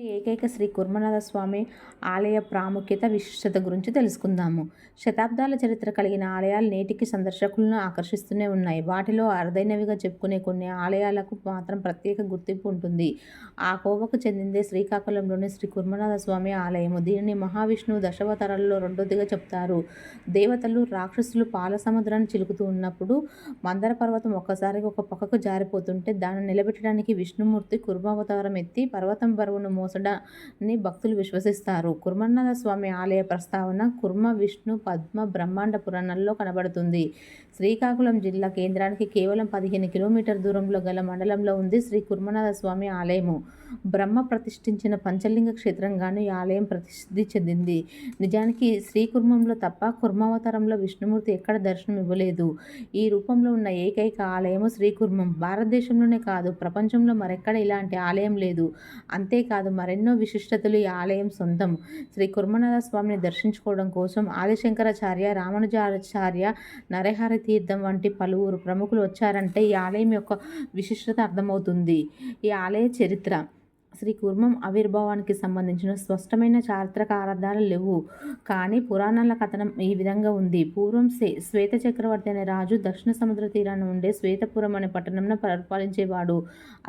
ఏకైక శ్రీ కుర్మనాథ స్వామి ఆలయ ప్రాముఖ్యత విశిష్టత గురించి తెలుసుకుందాము. శతాబ్దాల చరిత్ర కలిగిన ఆలయాలు నేటికి సందర్శకులను ఆకర్షిస్తూనే ఉన్నాయి. వాటిలో అరుదైనవిగా చెప్పుకునే కొన్ని ఆలయాలకు మాత్రం ప్రత్యేక గుర్తింపు ఉంటుంది. ఆ కోవకు చెందిందే శ్రీకాకుళంలోని శ్రీ కుర్మనాథ స్వామి ఆలయము. దీనిని మహావిష్ణువు దశవతారాలలో రెండోదిగా చెప్తారు. దేవతలు రాక్షసులు పాల సముద్రాన్ని చిలుకుతూ ఉన్నప్పుడు మందర పర్వతం ఒక్కసారిగా ఒక పక్కకు జారిపోతుంటే దాన్ని నిలబెట్టడానికి విష్ణుమూర్తి కుర్మావతారం ఎత్తి పర్వతం బరువును మోసడాన్ని భక్తులు విశ్వసిస్తారు. కుర్మనాథ స్వామి ఆలయ ప్రస్తావన కుర్మ విష్ణు పద్మ బ్రహ్మాండ పురాణాల్లో కనబడుతుంది. శ్రీకాకుళం జిల్లా కేంద్రానికి కేవలం పదిహేను కిలోమీటర్ దూరంలో గల మండలంలో ఉంది శ్రీ కుర్మనాథ స్వామి ఆలయము. బ్రహ్మ ప్రతిష్ఠించిన పంచలింగ క్షేత్రంగాను ఈ ఆలయం ప్రసిద్ధి చెందింది. నిజానికి శ్రీకుర్మంలో తప్ప కుర్మావతారంలో విష్ణుమూర్తి ఎక్కడ దర్శనం ఇవ్వలేదు. ఈ రూపంలో ఉన్న ఏకైక ఆలయము శ్రీకుర్మం. భారతదేశంలోనే కాదు ప్రపంచంలో మరెక్కడ ఇలాంటి ఆలయం లేదు. అంతేకాదు మరెన్నో విశిష్టతలు ఈ ఆలయం సొంతం. శ్రీ కుర్మనాథ స్వామిని దర్శించుకోవడం కోసం ఆదిశంకరాచార్య రామానుజాచార్య నరహర తీర్థం వంటి పలువురు ప్రముఖులు వచ్చారంటే ఈ ఆలయం యొక్క విశిష్టత అర్థమవుతుంది. ఈ ఆలయ చరిత్ర. శ్రీ కుర్మం ఆవిర్భావానికి సంబంధించిన స్పష్టమైన చారిత్రక ఆధారాలు లేవు. కానీ పురాణాల కథనం ఈ విధంగా ఉంది. పూర్వం శ్వేత చక్రవర్తి అనే రాజు దక్షిణ సముద్ర తీరాన ఉండే శ్వేతపురం అనే పట్టణంను పరిపాలించేవాడు.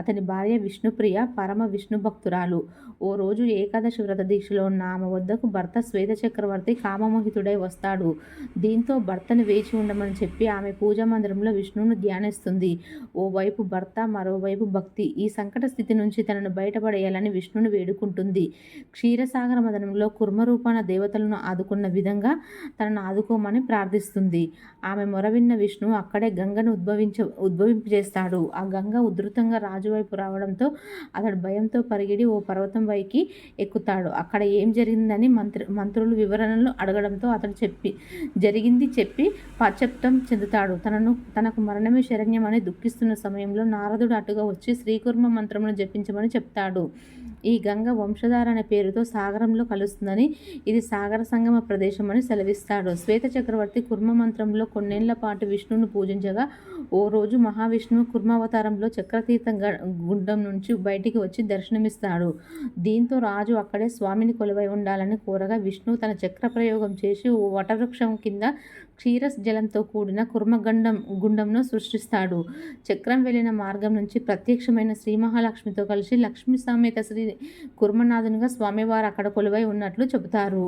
అతని భార్య విష్ణుప్రియ పరమ విష్ణు భక్తురాలు. ఓ రోజు ఏకాదశి వ్రత దీక్షలో ఉన్న ఆమె వద్దకు భర్త శ్వేత చక్రవర్తి కామమోహితుడై వస్తాడు. దీంతో భర్తను వేచి ఉండమని చెప్పి ఆమె పూజా మందిరంలో విష్ణువును ధ్యానిస్తుంది. ఓవైపు భర్త మరోవైపు భక్తి. ఈ సంకట స్థితి నుంచి తనను బయటపడే చేయాలని విష్ణుని వేడుకుంటుంది. క్షీరసాగర మదనంలో కుర్మరూపాన దేవతలను ఆదుకున్న విధంగా తనను ఆదుకోమని ప్రార్థిస్తుంది. ఆమె మొరవిన్న విష్ణువు అక్కడే గంగను ఉద్భవించ ఉద్భవింపజేస్తాడు. ఆ గంగ ఉధృతంగా రాజు వైపు రావడంతో అతడు భయంతో పరిగెడి ఓ పర్వతం వైకి ఎక్కుతాడు. అక్కడ ఏం జరిగిందని మంత్రి మంత్రులు వివరణలు అడగడంతో అతడు చెప్పి జరిగింది చెప్పి పశ్చప్తం చెందుతాడు. తనను తనకు మరణమే శరణ్యమని దుఃఖిస్తున్న సమయంలో నారదుడు అటుగా వచ్చి శ్రీకుర్మ మంత్రమును జపించమని చెప్తాడు. ఈ గంగ వంశధార అనే పేరుతో సాగరంలో కలుస్తుందని ఇది సాగర సంగమ ప్రదేశం అని సెలవిస్తాడు. శ్వేత చక్రవర్తి కుర్మ మంత్రంలో కొన్నేళ్ళ పాటు విష్ణువును పూజించగా ఓ రోజు మహావిష్ణువు కుర్మావతారంలో చక్రతీర్థం గుండం నుంచి బయటికి వచ్చి దర్శనమిస్తాడు. దీంతో రాజు అక్కడే స్వామిని కొలువై ఉండాలని కోరగా విష్ణువు తన చక్ర ప్రయోగం చేసి ఓ వటవృక్షం కింద క్షీరస్ జలంతో కూడిన కుర్మగండం గుండంను సృష్టిస్తాడు. చక్రం వెళ్ళిన మార్గం నుంచి ప్రత్యక్షమైన శ్రీ మహాలక్ష్మితో కలిసి లక్ష్మీ సమేత శ్రీ కుర్మనాథునిగా స్వామివారు అక్కడ కొలువై ఉన్నట్లు చెబుతారు.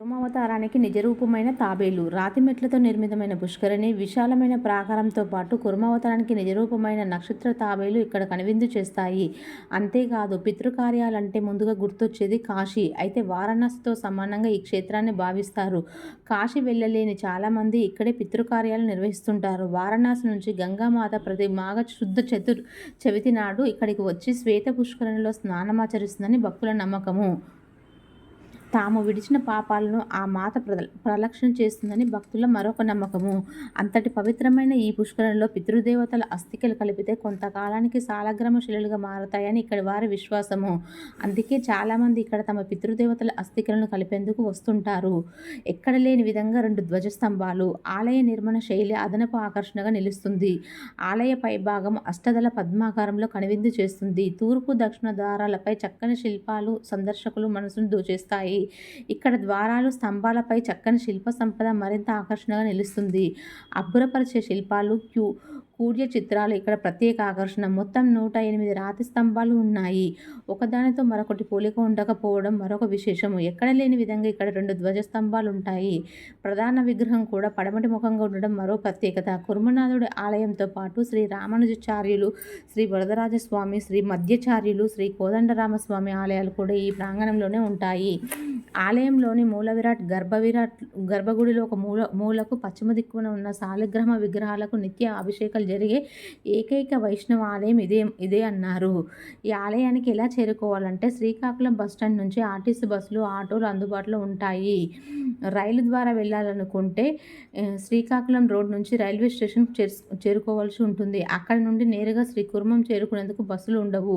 కురుమావతారానికి నిజరూపమైన తాబేలు రాతిమెట్లతో నిర్మితమైన పుష్కరిణి విశాలమైన ప్రాకారంతో పాటు కురుమావతారానికి నిజరూపమైన నక్షత్ర తాబేలు ఇక్కడ కనువిందు చేస్తాయి. అంతేకాదు పితృకార్యాలంటే ముందుగా గుర్తొచ్చేది కాశీ. అయితే వారణాసితో సమానంగా ఈ క్షేత్రాన్ని భావిస్తారు. కాశీ వెళ్ళలేని చాలామంది ఇక్కడే పితృకార్యాలు నిర్వహిస్తుంటారు. వారణాసి నుంచి గంగామాత ప్రతి మాఘ శుద్ధ చతుర్ చవితి నాడు ఇక్కడికి వచ్చి శ్వేత పుష్కరిణిలో స్నానమాచరిస్తుందని భక్తుల నమ్మకము. తాము విడిచిన పాపాలను ఆ మాత ప్రలక్షణ చేస్తుందని భక్తుల మరొక నమ్మకము. అంతటి పవిత్రమైన ఈ పుష్కరంలో పితృదేవతల అస్థికలు కలిపితే కొంతకాలానికి సాలగ్రామ శిలలుగా మారతాయని ఇక్కడి వారి విశ్వాసము. అందుకే చాలామంది ఇక్కడ తమ పితృదేవతల అస్థికలను కలిపేందుకు వస్తుంటారు. ఎక్కడ లేని విధంగా రెండు ధ్వజస్తంభాలు ఆలయ నిర్మాణ శైలి అదనపు ఆకర్షణగా నిలుస్తుంది. ఆలయ పైభాగం అష్టదల పద్మాకారంలో కనువిందు చేస్తుంది. తూర్పు దక్షిణ ద్వారాలపై చక్కని శిల్పాలు సందర్శకులు మనసును దోచేస్తాయి. ఇక్కడ ద్వారాలు స్తంభాలపై చక్కని శిల్ప సంపద మరింత ఆకర్షణగా నిలుస్తుంది. అబ్బురపరిచే శిల్పాలు క్యూ కూర్య చిత్రాలు ఇక్కడ ప్రత్యేక ఆకర్షణ. మొత్తం నూట ఎనిమిది రాతి స్తంభాలు ఉన్నాయి. ఒకదానితో మరొకటి పోలిక ఉండకపోవడం మరొక విశేషము. ఎక్కడ లేని విధంగా ఇక్కడ రెండు ధ్వజ స్తంభాలు ఉంటాయి. ప్రధాన విగ్రహం కూడా పడమటి ముఖంగా ఉండడం మరో ప్రత్యేకత. కురుమనాథుడి ఆలయంతో పాటు శ్రీ రామానుజాచార్యులు శ్రీ వరదరాజస్వామి శ్రీ మధ్యచార్యులు శ్రీ కోదండరామస్వామి ఆలయాలు కూడా ఈ ప్రాంగణంలోనే ఉంటాయి. ఆలయంలోని మూల విరాట్ గర్భ విరాట్ గర్భగుడిలో ఒక మూల మూలకు పశ్చిమ దిక్కున ఉన్న శాలిగ్రహ విగ్రహాలకు నిత్య అభిషేకాలు జరిగే ఏకైక వైష్ణవ ఆలయం ఇదే ఇదే అన్నారు. ఈ ఆలయానికి ఎలా చేరుకోవాలంటే శ్రీకాకుళం బస్టాండ్ నుంచి ఆర్టీసీ బస్సులు ఆటోలు అందుబాటులో ఉంటాయి. రైలు ద్వారా వెళ్ళాలనుకుంటే శ్రీకాకుళం రోడ్ నుంచి రైల్వే స్టేషన్ చేరుకోవాల్సి ఉంటుంది. అక్కడ నుండి నేరుగా శ్రీకుర్మం చేరుకునేందుకు బస్సులు ఉండవు.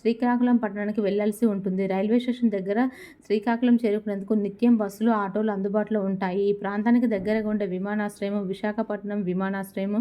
శ్రీకాకుళం పట్టణానికి వెళ్ళాల్సి ఉంటుంది. రైల్వే స్టేషన్ దగ్గర శ్రీకాకుళం చేరుకునేందుకు నిత్యం బస్సులు ఆటోలు అందుబాటులో ఉంటాయి. ఈ ప్రాంతానికి దగ్గరగా ఉండే విమానాశ్రయం విశాఖపట్నం విమానాశ్రయం